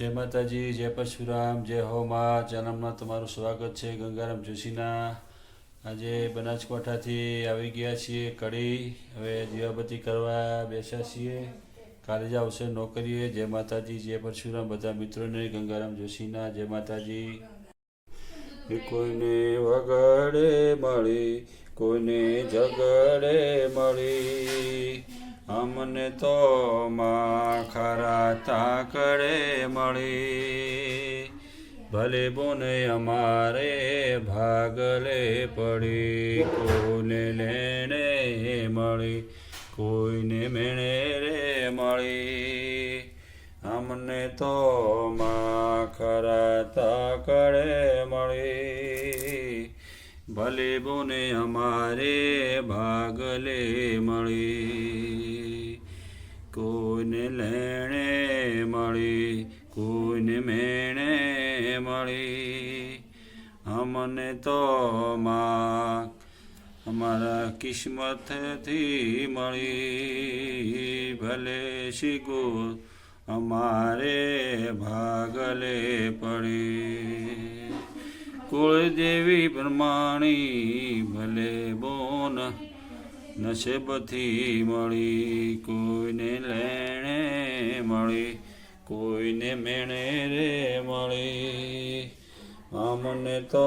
જય માતાજી, જય પરશુરામ, જય હોમા ચેનલમાં તમારું સ્વાગત છે ગંગારામ જોશીના. આજે બનાસકાંઠાથી આવી ગયા છીએ કડી. હવે દીવાબત્તી કરવા બેસ્યા છીએ. કાલે જ આવશે નોકરીએ. જય માતાજી, જય પરશુરામ, બધા મિત્રોને ગંગારામ જોશીના. જય માતાજી. કોઈને વગડે મળી, કોઈને ઝગડે મળી. અમને તો મા ખરા તાકડે મળી. ભલે બોને અમારે ભાગલે પડી કોને લેણે મળી, કોઈને મેણે રે મળી. અમને તો મા ખરા તાકડે મળી. ભલે બોને અમારે ભાગલે મળી. કોઈને લેણે મળી, કોઈને મેણે મળી. અમને તો માં અમારા કિસ્મતથી મળી. ભલે શીખો અમારે ભાગલે પડી. કુળદેવી બ્રહ્માણી ભલે બોન નસીબથી મળી, કોઈને લેણે મળી, કોઈને મેણે રે મળી. અમને તો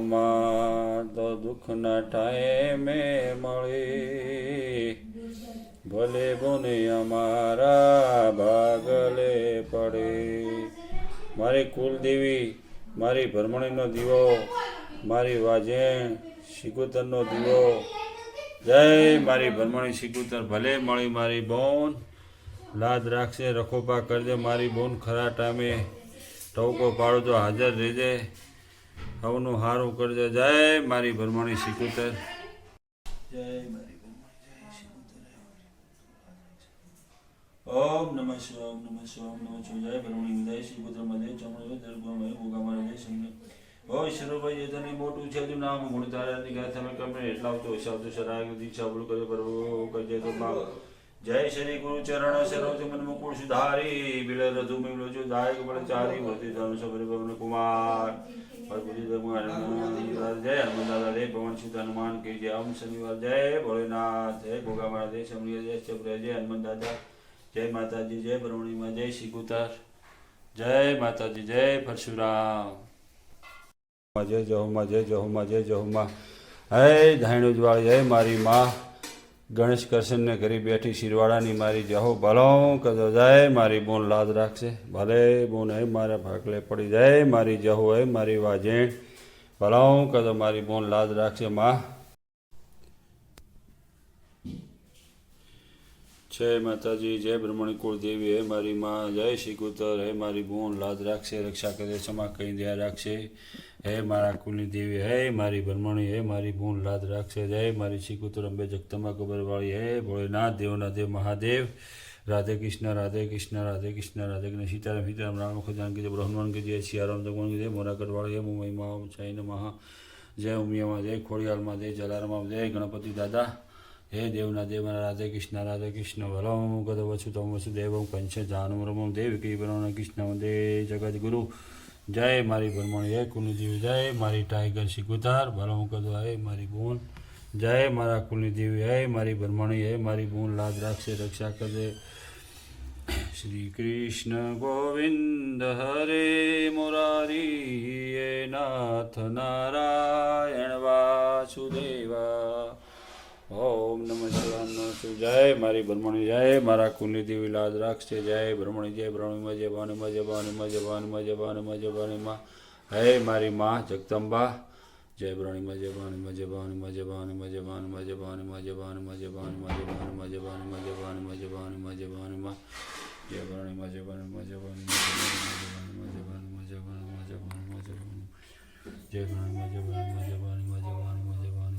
માં તો દુઃખના ટાઈમે મળી. ભલે બોને અમારા ભાગલે પડે. મારી કુલદેવી મારી ભરમણીનો દીવો, મારી વાજેણ શિગોતરનો દીવો જય મારી ભરમણી શીખુતર ભલે મળી મારી બોન. લાદ રાખશે, રખોપા કરજે, મારી બોન ખરા ટામે. ટવકો તો હાજર રહેજે. સૌનું હારું કરજો. જય મારી ભરમણી શીખુતર જય મારી ઓમ નમઃ શિવાય, ઓમ નમઃ શિવાય, ઓમ નમઃ શિવાય. જય ભરમણી. વિદાય શ્રી પુત્ર મધ્ય ચમણ દર્ગો મય ભોગા મારા જય હોય જય કે જય ઓમ શનિવાર જય, ભોલેનાથ જય ગોગા મારા જય સમરીય જય ચબરે જય, હનુમાન દાદા, જય માતાજી, જય બ્રહ્મણીમાં જય શ્રી ગુતાર જય માતાજી, જય પરશુરામ. જય જહોમાં જય જહોમાં જય જહોમાં. હે ધાણું જ્વાળ જય મારી માં. ગણેશ કરશનને કરી બેઠી શિરવાડાની મારી જહો ભલો કદો જાય મારી બોન લાદ રાખશે. ભલે બોન, હે મારા ભાગલે પડી. જાય મારી જહો, હે મારી વાજેણ. ભલો કદો મારી બોન લાદ રાખશે માં. જય માતાજી, જય બ્રહ્મણી કુળદેવી હે મારી માં, જય શ્રી કુતર, હે મારી બૂન લાદ રાખશે, રક્ષા કરે, ક્ષમા કરી દયા રાખશે. હે મારા કુલની દેવી, હે મારી બ્રહ્મણી, હે મારી બૂન લાદ રાખશે. જય મારી શ્રી કુતર, અંબે જગતમાં કબરવાળી, હે ભોળેનાથ દેવના દેવ મહાદેવ. રાધે કૃષ્ણ રાધે કૃષ્ણ રાધે કૃષ્ણ રાધે કૃષ્ણ. સીતારામ સીતારામ, રામ ખજાન કીજે બ્રહ્માન કીજે સિયારામ ભગવાન કીજે મોરા કરવાળી, હે મુંબઈમાં જય નમઃ. જય ઉમિયામાં, જય ખોડિયાલમાં જય જલારામાં જય ગણપતિ દાદા. હે દેવના દેવના રાધે કૃષ્ણ રાધે કૃષ્ણ, વલમ ગદ વસુતમ વસુદેવમ કંશ જાનુ રમમ દેવ કી બ્રહ્મ કૃષ્ણ દે જગદગુરુ. જય મારી બ્રહ્મણી હે કુલદેવી, જય મારી ટાઈગર શિકુતાર ભલમ ગદ હે મારી બોન. જય મારા કુલદેવી, હે મારી બ્રહ્મણી, હે મારી બોન. લાજ રાખશે, રક્ષા કરજે શ્રી કૃષ્ણ ગોવિંદ હરે મોરારી નાથ નારાયણ વાસુદેવ. શિવ જય મારી બ્રહ્મણી જય મારા કુંડી દેવી લાજ રાખશે જય બ્રહ્મણી જય બ્રહ્મણીમાં જય ભાનુમાં જય ભાનુમાં જય ભાનુમાં જય ભાનુમાં જય ભાનુમાં હે મારી માં જગદંબા જય બ્રહ્મણીમાં જય ભાનુમાં જય ભાનુમાં જય ભાનુમાં જય ભાનુમાં જય ભાનુમાં જય ભાનુમાં જય ભાનુમાં જય ભાનુમાં જય ભાનુમાં જય ભાનુમાં જય ભાનુમાં જય ભાનુમાં જય બ્રહ્મણીમાં જય ભાનુમાં જય ભાનુમાં જય ભાનુમાં જય ભાનુમાં જય ભાનુમાં જય ભાનુમાં જય ભાનુમાં જય ભાનુમાં જય ભાનુમાં જય ભાનુમાં જય ભાનુમાં